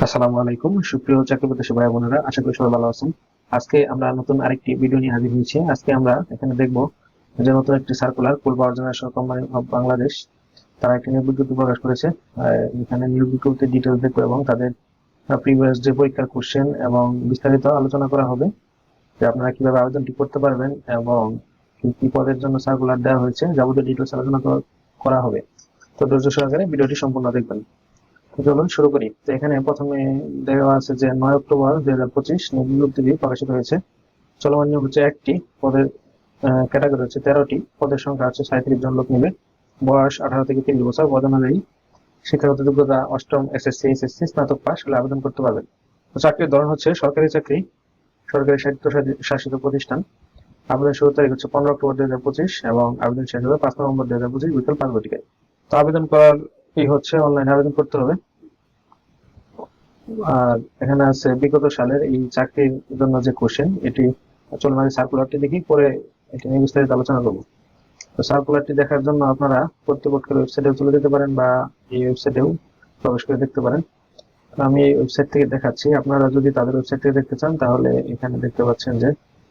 আসসালামু আলাইকুম। সুপ্রিয় চাকরি প্রত্যাশী ভাই বোনেরা, আশা করি সবাই ভালো আছেন। আজকে আমরা নতুন আরেকটি ভিডিও নিয়ে হাজির হয়েছি। আজকে আমরা এখানে দেখব যে নতুন একটি circular full power company of Bangladesh তারা একটি নিয়োগ বিজ্ঞপ্তি প্রকাশ করেছে। এখানে নিয়োগ বিজ্ঞপ্তির ডিটেলস দেখব এবং তাদের প্রিভিয়াস যে পরীক্ষার কোশ্চেন এবং বিস্তারিত আলোচনা করা হবে। যে আপনারা কীভাবে আবেদনটি করতে পারবেন এবং কি পদের জন্য সার্কুলার দেওয়া হয়েছে, যাবতীয় ডিটেলস আলোচনা করা- হবে। তো ধৈর্য সহকারে ভিডিওটি সম্পূর্ণ দেখবেন। চলুন শুরু করি। তো এখানে প্রথমে দেওয়া আছে যে নয় অক্টোবর দুই হাজার পঁচিশ বিজ্ঞপ্তিটি প্রকাশিত হয়েছে। চলমান নিয়োগ হচ্ছে একটি, পদের ক্যাটাগরি হচ্ছে তেরোটি, পদের সংখ্যা হচ্ছে সাঁত্রিশ জন লোক নেবে বয়স আঠারো থেকে তিরিশ বছর, পদ অনুযায়ী শিক্ষাগত যোগ্যতা অষ্টম এসএসসি এসএসসি, স্নাতক পাস হলে আবেদন করতে পারবেন। চাকরির ধরন হচ্ছে সরকারি চাকরি, সরকারি সাহিত্য শাসিত প্রতিষ্ঠান। আবেদন শুরু তারিখ হচ্ছে পনেরো অক্টোবর দুই হাজার পঁচিশ এবং আবেদন শেষ হবে পাঁচ নভেম্বর দুই হাজার পঁচিশ বিকেল পাঁচ ঘটিকায়। তো আবেদন করার এই হচ্ছে অনলাইন আবেদন করতে হবে। আর এখানে আছে বিগত সালের এই চাকরির জন্য যে কোশ্চেন এটি চলমান সার্কুলারটি দেখি, পরে এটি নিয়ে বিস্তারিত আলোচনা করব। তো সার্কুলারটি দেখার জন্য আপনারা কর্তৃপক্ষের ওয়েবসাইটেও চলে যেতে পারেন বা এই ওয়েবসাইটেও প্রবেশ করে দেখতে পারেন। আমি এই ওয়েবসাইট থেকে দেখাচ্ছি। আপনারা যদি তাদের ওয়েবসাইট থেকে দেখতে চান, তাহলে এখানে দেখতে পাচ্ছেন যে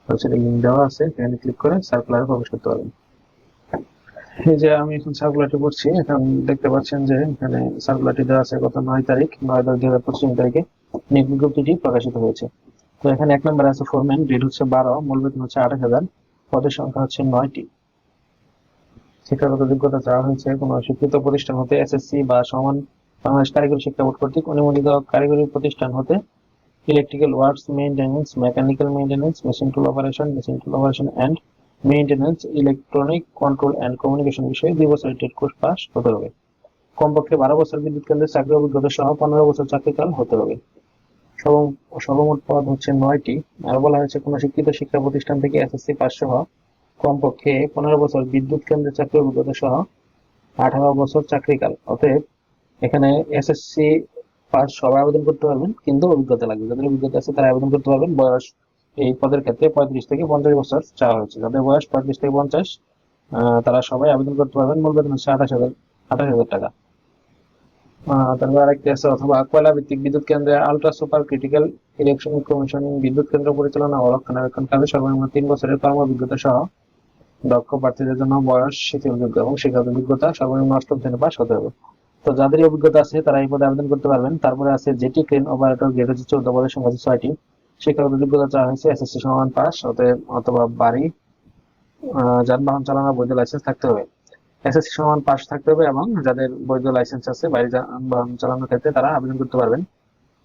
ওয়েবসাইটে লিঙ্ক দেওয়া আছে। এখানে ক্লিক করে সার্কুলারে প্রবেশ করতে পারবেন। এই যে আমি এখন সার্কুলারটি পড়ছি, এখন দেখতে পাচ্ছেন যে এখানে সার্কুলারটি দেওয়া আছে গত নয় তারিখ, নয় দশ দুই হাজার পঁচিশ তারিখে। বিজ্ঞপ্তিটি প্রকাশিত হয়েছে। তো এখানে এক নম্বরে আছে ফোরম্যান গ্রেড হচ্ছে বারো, মূল বেতন হচ্ছে আঠাশ হাজার, পদের সংখ্যা হচ্ছে নয়টি। শিক্ষাগত যোগ্যতা চাওয়া হয়েছে কোনো স্বীকৃত প্রতিষ্ঠান হতে এসএসসি বা সমান বাংলাদেশ কারিগরি শিক্ষা বোর্ড কর্তৃক অনুমোদিত কারিগরি প্রতিষ্ঠান হতে electrical works maintenance mechanical maintenance machine tool operation machine tool operation and maintenance electronic control and communication বিষয়ে দুই বছরের টেট কোর্স পাস হতে হবে। কমপক্ষে বারো বছর বিদ্যুৎ কেন্দ্রের চাকরি অভিজ্ঞতা সহ পনেরো বছর চাকরিকাল হতে হবে। সর্বমোট পদ হচ্ছে নয়টি। আর বলা হয়েছে, কোনো শিক্ষিত শিক্ষা প্রতিষ্ঠান থেকে এসএসসি পাস সহ কমপক্ষে পনেরো বছর বিদ্যুৎ কেন্দ্রের চাকরি অভিজ্ঞতা সহ আঠারো বছর চাকরিকাল। অতএব এখানে এসএসসি পাস সবাই আবেদন করতে পারবেন, কিন্তু অভিজ্ঞতা লাগবে। যাদের অভিজ্ঞতা আছে তারা আবেদন করতে পারবেন। বয়স এই পদের ক্ষেত্রে পঁয়ত্রিশ থেকে পঞ্চাশ বছর চাওয়া হয়েছে। যাদের বয়স পঁয়ত্রিশ থেকে পঞ্চাশ তারা সবাই আবেদন করতে পারবেন মূল বেতন হচ্ছে আঠাশ হাজার আঠাশ হাজার টাকা। তারপর আরেকটি আছে, অথবা কয়লা ভিত্তিক বিদ্যুৎ কেন্দ্রে ultra super critical electronic commission বিদ্যুৎ কেন্দ্র পরিচালনা ও রক্ষণাবেক্ষণ কাজে সর্বনিম্ন তিন বছরের কর্ম অভিজ্ঞতা সহ দক্ষ প্রার্থীদের জন্য বয়স, শিথিলযোগ্য এবং শিক্ষাগত যোগ্যতা সর্বনিম্ন অষ্টম শ্রেণি পাস হতে হবে। তো যাদের অভিজ্ঞতা আছে, তারা এই পদে আবেদন করতে পারবেন। তারপরে আছে জেটি ক্রেন অপারেটর গ্রেড হচ্ছে চৌদ্দ পদের সংখ্যা ছয়টি। শিক্ষাগত যোগ্যতা চাওয়া হয়েছে, এসএসসি সমান পাস, অতএব অথবা বাড়ি যানবাহন চালানোর বৈধ লাইসেন্স থাকতে হবে। এসএসসি সমান পাস থাকতে হবে এবং যাদের বৈধ লাইসেন্স আছে বাইরে যানবাহন চালানোর ক্ষেত্রে তারা আবেদন করতে পারবেন।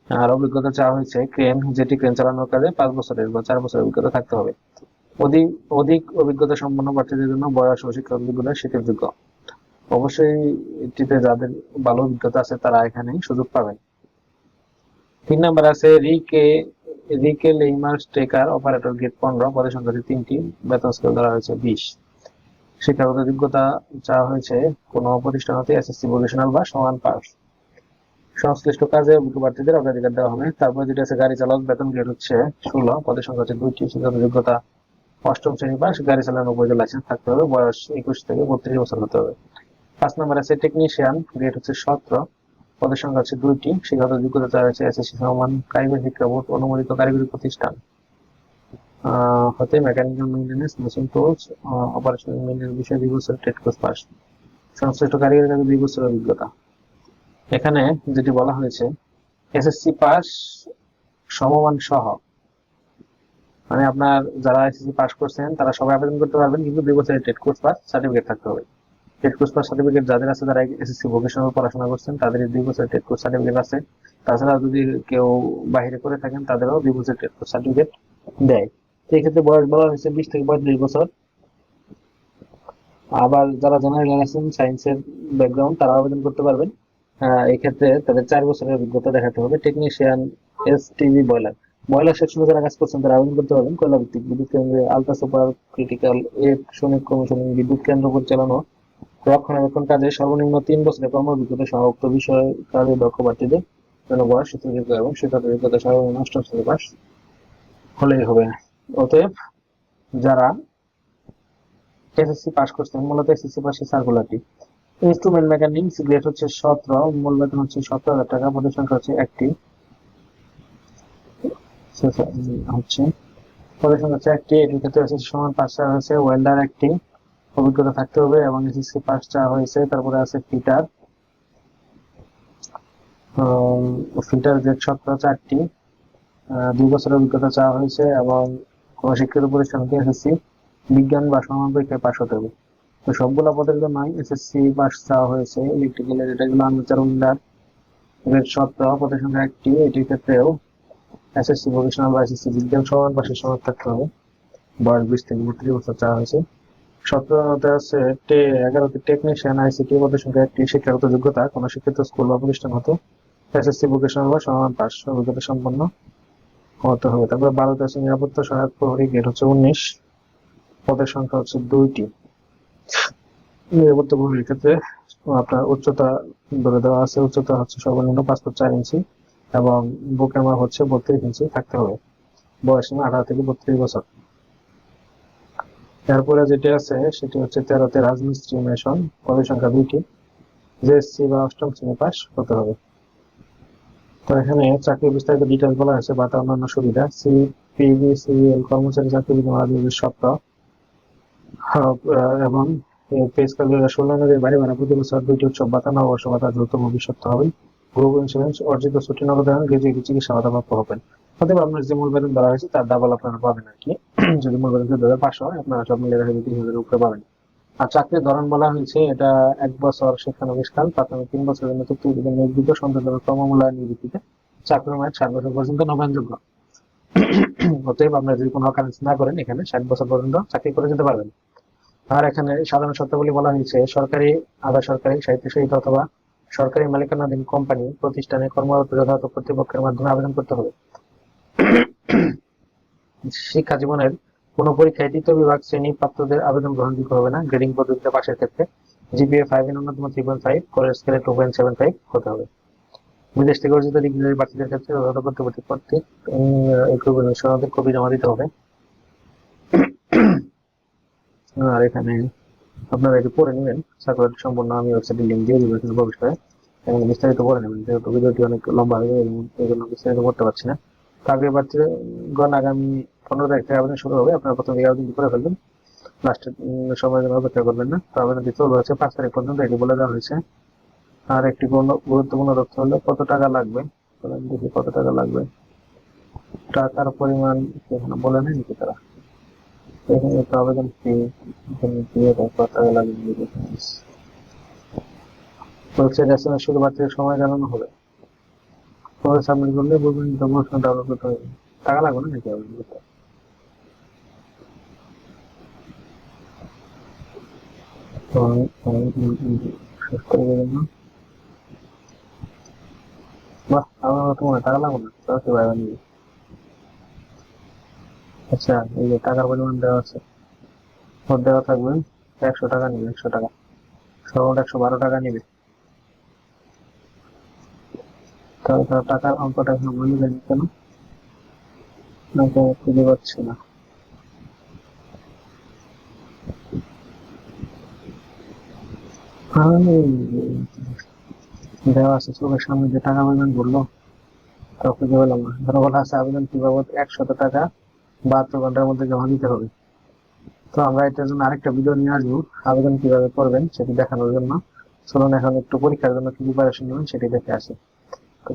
আর অভিজ্ঞতা চাওয়া হয়েছে, ক্রেন জেটি ক্রেন চালানোর কাজে পাঁচ বছরের বা চার বছরের অভিজ্ঞতা থাকতে হবে। অধিক অধিক অভিজ্ঞতা সম্পন্ন প্রার্থীদের জন্য বয়স ও শিক্ষাগত যোগ্যতা শিথিলযোগ্য অবশ্যই এটিতে যাদের ভালো অভিজ্ঞতা আছে, তারা এখানে সুযোগ পাবেন। তিন নম্বর আছে রিকে রিকে লেইমার স্টেকার অপারেটর গেট পনেরো পদের সংখ্যা তিনটি বেতন স্কেল ধরা হয়েছে বিশ। শিক্ষাগত যোগ্যতা চাওয়া হয়েছে কোনো প্রতিষ্ঠান হতে এসএসসি ভোকেশনাল বা সমান পাস। সংশ্লিষ্ট কাজে প্রার্থীদের অগ্রাধিকার দেওয়া হবে। তারপরে যেটা আছে, গাড়ি চালক, বেতন গ্রেড হচ্ছে ষোলো পদের সংখ্যা হচ্ছে দুইটি শিক্ষাগত যোগ্যতা অষ্টম শ্রেণি পাস। গাড়ি চালানোর বৈধ লাইসেন্স থাকতে হবে। বয়স একুশ থেকে বত্রিশ বছর হতে হবে। পাঁচ নম্বর আছে, টেকনিশিয়ান, গ্রেড হচ্ছে সতেরো পদের সংখ্যা হচ্ছে দুইটি। শিক্ষাগত যোগ্যতা চাওয়া এসএসসি সমান কারিগরি শিক্ষা বোর্ড, অনুমোদিত কারিগরি প্রতিষ্ঠান। হতে mechanical maintenance machine tools operational maintenance বিষয়ে দুই বছর টেট কোর্স পাস সংশ্লিষ্ট কারিগরি কাজে দুই বছরের অভিজ্ঞতা। এখানে যেটি বলা হয়েছে এসএসসি পাস সমমান সহ। মানে আপনার যারা এসএসসি পাস করছেন, তারা সবাই আবেদন করতে পারবেন, কিন্তু দুই বছরের টেট কোর্স পাস সার্টিফিকেট থাকতে হবে। টেট কোর্স পাস সার্টিফিকেট যাদের আছে, তারা এসএসসি ভোকেশনাল পড়াশোনা করছেন তাদের দুই টেট কোর্স সার্টিফিকেট আছে। তাছাড়া যদি কেউ করে থাকেন, তাদেরও দুই টেট কোর্স সার্টিফিকেট দেয়। বয়স বলা হয়েছে বিশ থেকে পঁয়ত্রিশ বছর। আবার যারা জেনারেল লাইসেন্স সায়েন্সের ব্যাকগ্রাউন্ড তারা আবেদন করতে পারবেন। এই তাদের চার বছরের অভিজ্ঞতা দেখাতে হবে। Technician S TV boiler boiler সেকশনে যারা কাজ করছেন, তারা আবেদন করতে পারবেন। কয়লা ভিত্তিক বিদ্যুৎ কেন্দ্রে ultra super critical electronic commissioning বিদ্যুৎ কেন্দ্র পরিচালনা রক্ষণাবেক্ষণ কাজে সর্বনিম্ন তিন বছরের কর্ম অভিজ্ঞতা সহ উক্ত বিষয়ে কাজে দক্ষ প্রার্থীদের জন্য বয়স শিক্ষাযোগ্য এবং শিক্ষাগত সর্বনিম্ন অষ্টম শ্রেণি পাস হলেই হবে। অতএব যারা এসএসসি পাস করছেন, মূলত এসএসসি পাশের সার্কুলারটি ইনস্ট্রুমেন্ট মেকানিক্স গ্রেড হচ্ছে সতেরো, মূল বেতন হচ্ছে সতেরো হাজার টাকা পদের সংখ্যা হচ্ছে একটি। হচ্ছে পদের সংখ্যা হচ্ছে একটি, এটির ক্ষেত্রে সমান পাঁচ চাওয়া হয়েছে ওয়েল্ডার একটি। অভিজ্ঞতা থাকতে হবে এবং এসএসসি পাস চাওয়া হয়েছে, তারপরে আছে ফিটার। ফিটার গ্রেড সতেরো চারটি দুই বছরের অভিজ্ঞতা চাওয়া হয়েছে এবং শিক্ষিত প্রতিষ্ঠানকে এসএসসি বিজ্ঞান বা সমান পরীক্ষায় পাশ হতে হবে। তো সবগুলো পদের জন্য এসএসসি পাস চাওয়া হয়েছে ইলেকট্রিক্যাল এটা গুলো আনচার উন্ডার গ্রেড সতেরো পদের সংখ্যা একটি, এটির ক্ষেত্রেও এসএসসি ভোকেশনাল বা এসএসসি বিজ্ঞান সমান পাশের সমান থাকতে হবে। বয়স বিশ থেকে বত্রিশ বছর চাওয়া হয়েছে। সতেরোতে আছে টে এগারোতে টেকনিশিয়ান আইসিটি পদের সংখ্যা একটি শিক্ষাগত যোগ্যতা, কোন শিক্ষিত স্কুল বা প্রতিষ্ঠান হতে। এসএসসি ভোকেশনাল বা সমান পাস অভিজ্ঞতা সম্পন্ন হতে হবে। তারপরে বারোতে আছে নিরাপত্তা সহায়ক প্রহরী গেট হচ্ছে উনিশ। পদের সংখ্যা হচ্ছে দুইটি। নিরাপত্তা প্রহরীর ক্ষেত্রে আপনার উচ্চতা ধরে দেওয়া আছে, উচ্চতা হচ্ছে সর্বনিম্ন পাঁচ ফুট চার ইঞ্চি এবং বুকের মাপ হচ্ছে বত্রিশ ইঞ্চি থাকতে হবে। বয়স আঠারো থেকে বত্রিশ বছর। তারপরে যেটি আছে, সেটি হচ্ছে তেরোতে রাজমিস্ত্রি মেশন, পদের সংখ্যা দুইটি। জেএসসি বা অষ্টম শ্রেণি পাস হতে হবে। তো এখানে চাকরি বিস্তারিত ডিটেলস বলা হয়েছে, বা তার অন্যান্য সুবিধা। সি পিবি সিএল কর্মচারী চাকরি বিধান দুই হাজার এবং পে দুই হাজার ষোলো অনুযায়ী বাড়ি ভাড়া প্রতি বছর দুইটি উৎসব ভাতা নববর্ষ ভাতা দ্রুত ভবিষ্যৎ হবে। গ্রুপ ইন্স্যুরেন্স অর্জিত ছুটি নগদায়ন গ্রেজুয়েটি চিকিৎসা ভাতা প্রাপ্ত হবেন। অতএব আপনার যে মূল বেতন ধরা হয়েছে, তার ডাবল আপনারা পাবেন আর কি। যদি মূল বেতন দুই হাজার পাঁচশো হয়, আপনারা সব মিলে দেখা তিন হাজারের উপরে পাবেন। আর চাকরির ধরন বলা হয়েছে, এটা এক বছর শিক্ষানবিষ্কাল প্রাথমিক তিন বছরের জন্য চুক্তি নিয়োজিত সন্তানের ক্রমমূল্যায়নের ভিত্তিতে চাকরির মেয়াদ ষাট বছর পর্যন্ত নবায়নযোগ্য। অতএব আপনারা যদি কোনো অকারেন্স না করেন, এখানে ষাট বছর পর্যন্ত চাকরি করে যেতে পারবেন। আর এখানে সাধারণ শর্তাবলী বলা হয়েছে, সরকারি, আধা সরকারি সহিত অথবা সরকারি মালিকানাধীন কোম্পানি প্রতিষ্ঠানে কর্মরত যথাযথ কর্তৃপক্ষের মাধ্যমে আবেদন করতে হবে। শিক্ষা জীবনের কোনো পরীক্ষায় তৃতীয় বিভাগ শ্রেণি প্রাপ্তদের আবেদন গ্রহণযোগ্য হবে না? গ্রেডিং পদ্ধতিতে পাশের ক্ষেত্রে জিপিএ ফাইভ এর ন্যূনতম থ্রি পয়েন্ট ফাইভ করে স্কেলে টু পয়েন্ট সেভেন ফাইভ হতে হবে। বিদেশ থেকে অর্জিত ডিগ্রি প্রার্থীদের ক্ষেত্রে যথাযথ কর্তৃপক্ষ কর্তৃক সনদের কপি জমা দিতে হবে। আর এখানে আপনারা এটি পড়ে নেবেন। সার্কুলারটি সম্পূর্ণ আমি ওয়েবসাইটে লিঙ্ক দিয়ে দিব এখানে প্রবেশ করে। এবং বিস্তারিত পড়ে নেবেন, যেহেতু ভিডিওটি অনেক লম্বা হয়ে যাবে এই জন্য বিস্তারিত করতে পারছি না। চাকরি প্রার্থীগণ আগামী পনেরো তারিখ থেকে আবেদন শুরু হবে। আপনারা প্রথম দিকে আবেদন করে ফেলবেন। লাস্টের সময় জন্য অপেক্ষা করবেন না। তো আবেদনটি চলবে হচ্ছে পাঁচ তারিখ পর্যন্ত এটি বলে দেওয়া হয়েছে। আর একটি গুরুত্ব- গুরুত্বপূর্ণ তথ্য হলো, কত টাকা লাগবে? দেখি কত টাকা লাগবে। টাকার পরিমাণ এখানে বলে নেই নাকি তারা? এখানে তো আবেদন ফি এখানে দিয়ে কত টাকা লাগবে? শুধু বাচ্চাদের সময় জানানো হবে। সাবমিট করলে বলবেন ডাউনলোড করতে হবে। টাকা লাগবে না নাকি আবেদন করতে? তো আমি- আমি- আমি শেষ করে দেবেন না? বাহ, আমার তো হয় টাকা লাগবে না। আচ্ছা এই যে পরিমাণ দেওয়া আছে। দেওয়া থাকবে একশো টাকা নিবে, একশো টাকা। একশো বারো টাকা নিবে। তার টাকার অঙ্কটা কেন? খুঁজে পাচ্ছি না। আছে আবেদন টাকা ঘণ্টার মধ্যে জমা দিতে হবে। তো আমরা এটার জন্য আরেকটা নিয়ে আসব, আবেদন কীভাবে করবেন সেটি দেখানোর জন্য। চলুন এখন একটু পরীক্ষার জন্য কি প্রিপারেশন নেবেন সেটি দেখে আসি।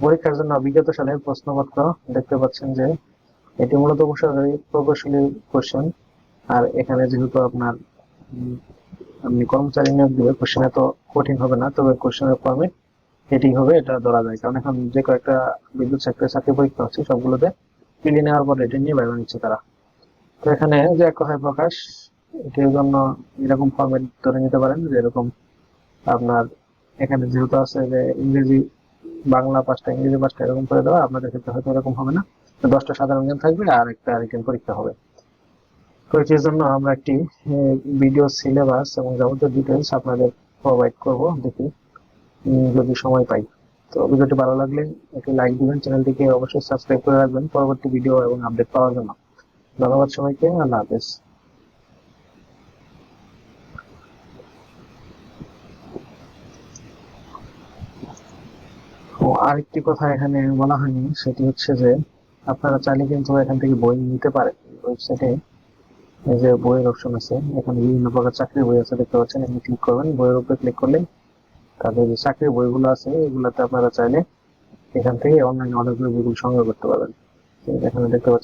পরীক্ষার জন্য বিগত সালের প্রশ্নপত্র দেখতে পাচ্ছেন যে এটি মূলত উপসরকারি প্রকৌশলী কোশ্চেন আর এখানে যেহেতু আপনার আপনি কর্মচারী নিয়োগ দিবে কোশ্চেন এত কঠিন হবে না, তবে কোশ্চেনের ফর্মেট এটি হবে, এটা ধরা যায়। কারণ এখন যে কয়েকটা বিদ্যুৎ সেক্টরে চাকরি পরীক্ষা হচ্ছে, সবগুলোতে পিলি নেওয়ার পর এটা নিয়ে বাইরে নিচ্ছে তারা। তো এখানে যে এক কথায় প্রকাশ, এটির জন্য এরকম ফর্মেট ধরে নিতে পারেন যে এরকম আপনার এখানে যেহেতু আছে যে ইংরেজি বাংলা পাঁচটা, ইংরেজি পাঁচটা এরকম করে দেওয়া, আপনাদের ক্ষেত্রে হয়তো এরকম হবে না। দশটা সাধারণ জ্ঞান থাকবে আর একটা রিটেন পরীক্ষা হবে। তো এটির জন্য আমরা একটি ভিডিও সিলেবাস এবং যাবতীয় ডিটেলস আপনাদের প্রোভাইড করব, দেখি যদি সময় পাই। তো ভিডিওটি ভালো লাগলে একটি লাইক দিবেন, চ্যানেলটিকে অবশ্যই সাবস্ক্রাইব করে রাখবেন, পরবর্তী ভিডিও এবং আপডেট পাওয়ার জন্য। ধন্যবাদ সবাইকে, আল্লাহ হাফেজ। আরেকটি কথা এখানে বলা হয়নি, সেটি হচ্ছে যে আপনারা চাইলে কিন্তু এখান থেকে বই নিতে পারেন। ওয়েবসাইটে এই যে বইয়ের অপশন আছে, এখানে বিভিন্ন প্রকার চাকরির বই আছে, দেখতে পাচ্ছেন, এখানে ক্লিক করবেন, বইয়ের উপরে ক্লিক করলে তাদের যে চাকরির বইগুলো আছে, এগুলোতে আপনারা চাইলে এখান থেকে অনলাইনে অনেকগুলো বইগুলো সংগ্রহ করতে পারবেন। এখানে দেখতে পাচ্ছেন